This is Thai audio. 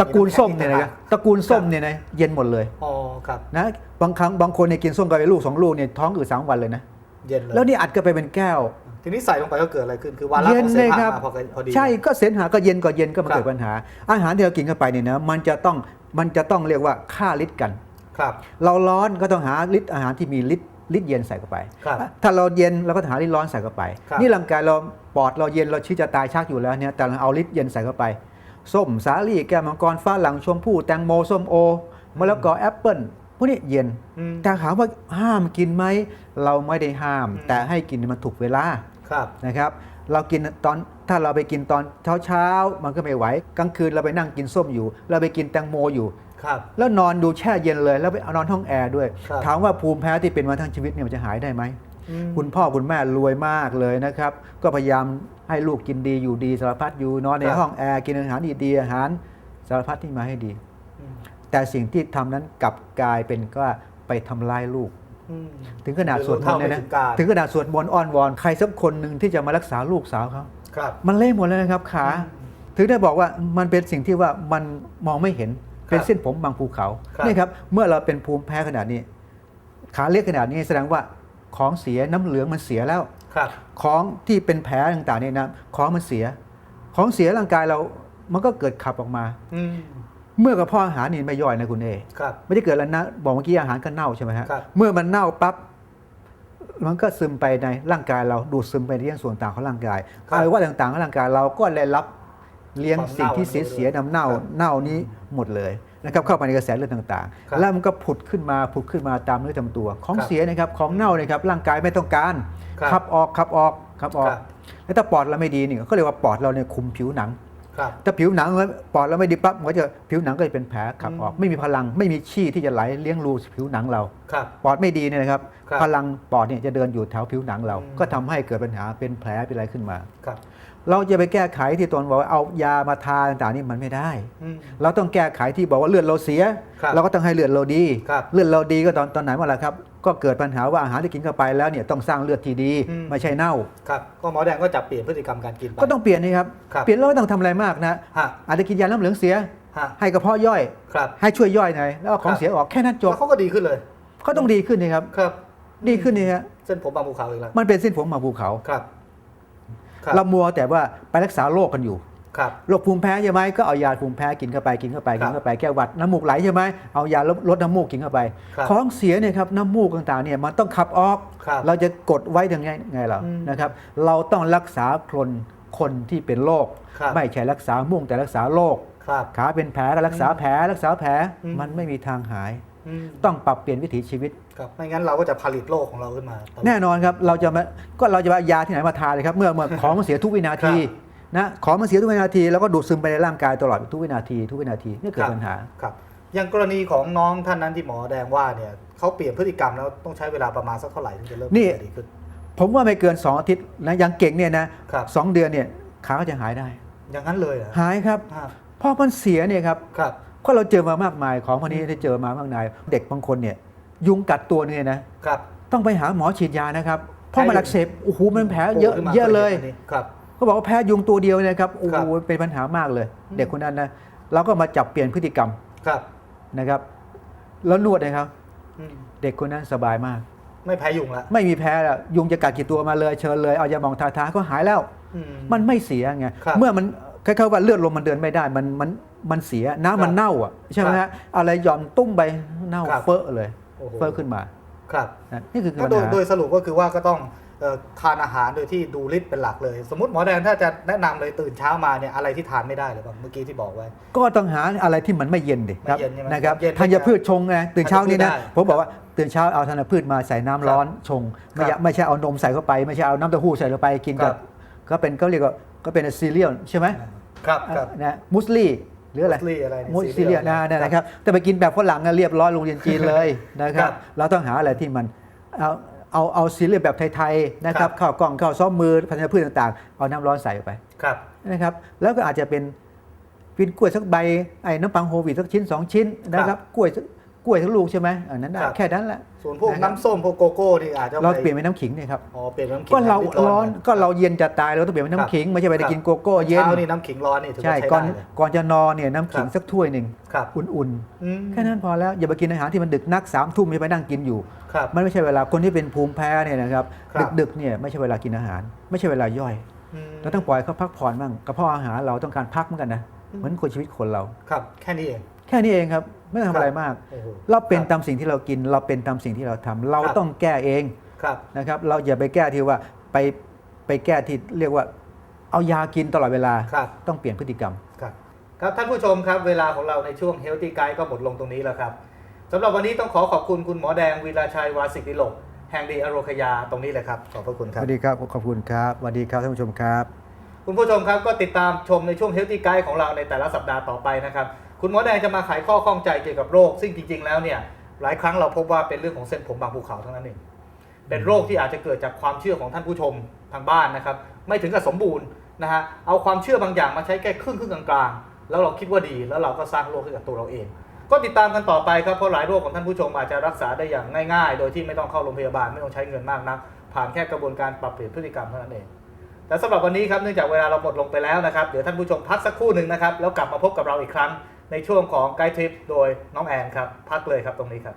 ตระกูลส้มมีเนี่ยน้ำนะแข็งตระกูลส้มเนี่ยนะเย็นหมดเลยอ๋อครับนะบางครั้งบางคนเนี่ยกินส้มกันไปลูกสองลูกเนี่ยท้องอืดสามวันเลยนะเย็นเลยแล้วนี่อัดกันไปเป็นแก้ว ทีนี้ใส่ลงไปก็เกิดอะไรขึ้นคือวาระเย็ขนองเสเลยมคหะรับมาพอพอดีใช่ก็เสนหาก็เย็นก็เย็นก็มาครับเกิดปัญหา อาหารที่เรากินเข้าไปเนี่ยนะมันจะต้องมันจะต้องเรียกว่าค่าลิตรกันครับ เราร้อนก็ต้องหาลิตรอาหารที่มีลิตรลิตรเย็นใส่เข้าไปครับถ้าเราเย็นเราก็หาลิตรร้อนใส่เข้าไปครับนี่ร่างกายเราปอดเราเย็นเราชี้จะตายชักอยู่แล้วเนี่ยแต่เราเอาลิตรเย็นใส่เข้าไป ส้มสาลี่แก้วมังกรฟ้าหลังชมพู่แตงโมส้มโอมะละกอแอปเปิ้ลพวกนี้เย็น อืมแต่ถามว่าห้ามกินไหม เราไม่ได้ห้ามอืมแต่ให้กินมันถูกเวลา ครับ นะครับเรากินตอนถ้าเราไปกินตอนเช้าเช้าๆมันก็ไม่ไหวกลางคืนเราไปนั่งกินส้มอยู่ เราไปกินแตงโมอยู่ ครับ แล้วนอนดูแช่เย็นเลย แล้วไปเอานอนห้องแอร์ด้วย ครับ ถามว่าภูมิแพ้ที่เป็นมาทั้งชีวิตเนี่ยมันจะหายได้ไหมอืม คุณพ่อคุณแม่รวยมากเลยนะครับ ก็พยายามให้ลูกกินดีอยู่ดีสารพัดอยู่นอนในครับห้องแอร์กินอาหารดีๆอาหารสารพัดที่มาให้ดีอืมแต่สิ่งที่ทำนั้นกลับกลายเป็นก็ไปทำลายลูกอืมถึงขนาดสวดมนต์เนี่ยนะเท่าไม่ถึงการถึงขนาดสวดมนต์อ้อนวอนใครสักคนหนึ่งที่จะมารักษาลูกสาวเขาครับมันเละหมดเลยนะครับขาอืมถึงได้บอกว่ามันเป็นสิ่งที่ว่ามันมองไม่เห็นครับเป็นเส้นผมบางภูเขาครับนี่ครับเมื่อเราเป็นภูมิแพ้ขนาดนี้ ขาเล็กขนาดนี้แสดงว่า ของเสียน้ำเหลืองมันเสียแล้วครับของที่เป็นแผลต่างๆเนี่ยนะของมันเสีย ของเสียร่างกายเรามันก็เกิดขับออกมาอืมเมื่อกระเพาะอาหารนี่ไม่ย่อยนะคุณเอครับไม่ได้เกิดแล้วนะบอกเมื่อกี้อาหารก็เน่าใช่ไหมฮะครับเมื่อมันเน่าปั๊บมันก็ซึมไปในร่างกายเราดูดซึมไปในส่วนต่างของร่างกายครับอวัยวะต่างๆของร่างกายเราก็ได้รับเลี้ยงความสิ่งที่เน่าเสียๆน้ำเน่าครับเน่านี้หมดเลย นะครับเข้าไปในกระแสเลือดต่างครับๆแล้วมันก็ผุดขึ้นมาผุดขึ้นมาตามเนื้อตามตัว ของครับเสียนะครับของเน่านะครับร่างกายไม่ต้องการครับขับออกขับออกขับออกครับแล้วถ้าปอดเราไม่ดีนี่ก็เรียกว่าปอดเราเนี่ยคุมผิวหนัง ครับถ้าผิวหนังปอดเราไม่ดีปั๊บมันก็จะผิวหนังก็จะเป็นแผลขับออกอืมไม่มีพลังไม่มีชี่ที่จะไหลเลี้ยงรูผิวหนังเราครับปอดไม่ดีเนี่ยนะครับครับ พลังปอดเนี่ยจะเดินอยู่แถวผิวหนังเราอืมก็ทำให้เกิดปัญหาเป็นแผลเป็นอะไรขึ้นมาครับเราจะไปแก้ไขที่ตนบอกว่าเอายามาทาต่างๆนี่มันไม่ได้อืมเราต้องแก้ไขที่บอกว่าเลือดเราเสียครับเราก็ต้องให้เลือดเราดีครับเลือดเราดีก็ตอนตอนไหนเมื่อไหร่ครับ ก็เกิดปัญหาว่าอาหารที่กินเข้าไปแล้วเนี่ยต้องสร้างเลือดที่ดีอืม ไม่ใช่เน่า ครับก็หมอแดงก็จับเปลี่ยนพฤติกรรมการกินไป ก็ต้องเปลี่ยนนี่ครับ ครับ เปลี่ยนแล้วไม่ต้องทำอะไรมากนะ ฮะอาจจะกินยาน้ำเหลืองเสีย ฮะให้กระเพาะย่อย ครับ ให้ช่วยย่อยหน่อยแล้วเอาของครับ เสียออกแค่นั้นจบแล้วเขาก็ดีขึ้นเลย ก็ต้องดีขึ้นนี่ครับ ครับ ดีขึ้นนี่ฮะเส้นผมบางภูเขาอีกแล้วมันเป็นเส้นผมมาภูเขา ครับ ครับ เรามัวแต่ว่าไปรักษาโรคกันอยู่ ครับโรคภูมิแพ้ใช่ไหมก็เอายาภูมิแพ้กินเข้าไปกินเข้าไปครักิบนเข้าไปแก้หวัดน้ำมูกไหลใช่ไหมเอายาลดลดน้ำมูกกินเข้าไปครับของเสียเนี่ยครับน้ำมูกต่างๆเนี่ยมันต้องขับออกครับเราจะกดไว้ยังไงไงเราอืมนะครับเราต้องรักษาคนคนที่เป็นโรคครับไม่ใช่รักษามุ่งแต่รักษาโรคครับขาเป็นแผลก็รักษาแผลรักษาแผลอืมมันไม่มีทางหายอืมต้องปรับเปลี่ยนวิถีชีวิตครับไม่งั้นเราก็จะผลิตโรคของเราขึ้นมาตลอดแน่นอนครับเราจะมาก็เราจะเอายาที่ไหนมาทานเลยครับ เมื่อเมื่อของมันเสียทุกวินาทีครับ นะของมันเสียทุกวินาทีแล้วก็ดูดซึมไปในร่างกายตลอดทุกวินาที ทุกวินาทีนี่เกิดปัญหาครับอย่างกรณีของน้องท่านนั้นที่หมอแดงว่าเนี่ยเขาเปลี่ยนพฤติกรรมแล้วต้องใช้เวลาประมาณสักเท่าไหร่ถึงจะเริ่มนี่ดีขึ้นผมว่าไม่เกิน 2 อาทิตย์นะยังเก่งเนี่ยนะครับสองเดือนเนี่ยขาก็จะหายได้ อย่างนั้นเลยเหรอหายครับฮะเพราะมันเสียเนี่ยครับครับก็เราเจอมามากมายของพวกนี้ได้เจอมามากมายเด็กบางคนเนี่ย ยุงกัดตัวเนี่ยนะครับต้องไปหาหมอฉีดยานะครับเพราะมันอักเสบโอ้โหมันแผลเยอะโผล่ขึ้นมาเยอะเลยอันนี้ครับ เขาบอกว่าแพ้ยุงตัวเดียวเนยครับโอ้ครัโหบเป็นปัญหามากเลยอืมเด็กคนนั้นนะเราก็มาจับเปลี่ยนพฤติกรรมครับนะครับ แล้วนวดนะครับอืมเด็กคนนั้นสบายมาก ไม่แพ้ยุงละไม่มีแพ้แล้วยุงจะกัดกี่ตัวมาเลยเชิญเลยเอายาหมองทาทาก็หายแล้วอืมันไม่เสียไงครับเมื่อมันคล้ายๆว่าเลือดลมมันเดินไม่ได้มันมันมันเสียน้ำมันครับเน่าอะใช่ไหมครัฮะบอะไรหย่อนตุ้มไปเน่าครับเฟ้อเลยโอ้โหเฟ้อขึ้นมา ครับนะนี่คือก็ปัญโดยหาโดยสรุปก็คือว่าก็ต้องเอ่อ ทานอาหารโดยที่ดูฤทธิ์เป็นหลักเลย สมมติหมอแดงถ้าจะแนะนำเลยตื่นเช้ามาเนี่ยอะไรที่ทานไม่ได้เลยบ้างเมื่อกี้ที่บอกไว้ ก็ต้องหาอะไรที่มันไม่เย็นดิครับไม่เย็นใช่ไหมนะครับเย็นธัญพืชชงไงตื่นเช้านี่นะธัญพืชได้ผมบอกว่าตื่นเช้าเอาธัญพืชมาใส่น้ำร้อนชง ไม่ครับใช่ไม่ใช่เอานมใส่เข้าไป ไม่ใช่เอาน้ำเต้าหู้ใส่เข้าไปกินครักับบก็เป็นก็เรียกว่าก็เป็นซีเรียลใช่ไหมครับครับนะมุสลี่หรืออะไรมุสลี่อะไรเนี่ยมุสซีลี่เรียลนะครันะบนะครับแต่ไปกินแบบฝรั่งอะเรียบร้อยโรงเรียนจีนเลยนะคครัรับบเราต้องหาอะไรที่มันเอา เอาเอาซีเรียลแบบไทยๆนะคครัรับบข้าวกล้องข้าวซ้อมมือพันธุ์พืชต่างๆ เอาน้ำร้อนใส่ไปครับนะครับ แล้วก็อาจจะเป็นกินกล้วยสักใบไอ้น้ำปังโฮลวีตสักชิ้นสองชิ้นนะคครัรับบกล้วยสักกก ล้วยทั้งลูกใช่ไหมอันนั้นได้ครับ แค่นั้นแหละ ส่วนพวกนะครับ น้ำส้มพวกโกโก้นี่อาจจะเราเปลี่ยนเป็นน้ำขิงเนี่ยครับอ๋อเปลี่ยนเป็นน้ำขิงก็เราแบบที่ร้อนะก็เราเย็นจะตายเราต้องเปลี่ยนเป็นครับน้ำขิงไม่ใช่ไปครับกินโกโก้เย็นเช้านี่น้ำขิงร้อนนี่ถือใช่ว่าใช้ก่อนได้เลย ก่อนจะนอนเนี่ยน้ำขิงครับ สักถ้วยหนึ่งครับอุ่นอืมๆแค่นั้นพอแล้วอย่าไปกินอาหารที่มันดึกนักสามทุ่มจะไปนั่งกินอยู่ ครับ มันไม่ใช่เวลาคนที่เป็นภูมิแพ้เนี่ยนะครับครับ ดึกๆเนี่ยไม่ใช่เวลากินอาหาร ไม่ใช่เวลาย่อยอืมเราต้องปล่อยเขาพักผ่อนบ้างกระเพาะอาหารเราต้องการพักเหมือนกันนะอืม เหมือนคนชีวิตคนเรา ครับแค่นี้เอง แค่นี้เองครับ ไม่ต้องทำอะไรมาก โอ้โหเราเป็นครับตามสิ่งที่เรากิน เราเป็นตามสิ่งที่เราทำเราครับ ต้องแก้เองครับ นะครับ เราอย่าไปแก้ที่ว่าไปไปแก้ที่เรียกว่า เอายากินตลอดเวลาครับ ต้องเปลี่ยนพฤติกรรม ครับครับท่านผู้ชมครับเวลาของเราในช่วง Healthy Guide ก็หมดลงตรงนี้แล้วครับสำหรับวันนี้ต้องขอขอบคุณคุณหมอแดงวีราชัยวาสิกดิโลกแห่งดีอโรคยาตรงนี้เลยครับขอบพระคุณคสรับ วัสดีครับ ขอบคุณครับ สวัสดีครับท่านผู้ชมครับ คุณผู้ชมครับก็ติดตามชมในช่วง Healthy Guide ของเราในแต่ละสัปดาห์ต่อไปนะครับ คุณหมอแดงจะมาไขข้อข้องใจเกี่ยวกับโรค ซึ่งจริง ๆ แล้วเนี่ยหลายครั้งเราพบว่าเป็นเรื่องของเส้นผมบางภูเขาทั้งนั้นเองเป็นโรคที่อาจจะเกิดจากความเชื่อของท่านผู้ชมทางบ้านนะครับ ไม่ถึงกับสมบูรณ์นะฮะเอาความเชื่อบางอย่างมาใช้แค่ครึ่งครึ่งกลางๆแล้วเราคิดว่าดีแล้วเราก็สร้างโรคให้กับตัวเราเอง ก็ติดตามกันต่อไปครับเพราะหลายโรคของท่านผู้ชมอาจจะรักษาได้อย่างง่ายๆ โดยที่ไม่ต้องเข้าโรงพยาบาลไม่ต้องใช้เงินมากนัก ผ่านแค่กระบวนการปรับเปลี่ยนพฤติกรรมเท่านั้นเองแต่สำหรับวันนี้ครับเนื่องจากเวลาเราหมดลงไปแล้วนะครับเดี๋ยวท่านผู้ชมพักสักครู่หนึ่งนะครับแล้วกลับมาพบกับเราอีกครั้ง ในช่วงของไกด์ทริปโดยน้องแอนครับ พักเลยครับตรงนี้ครับ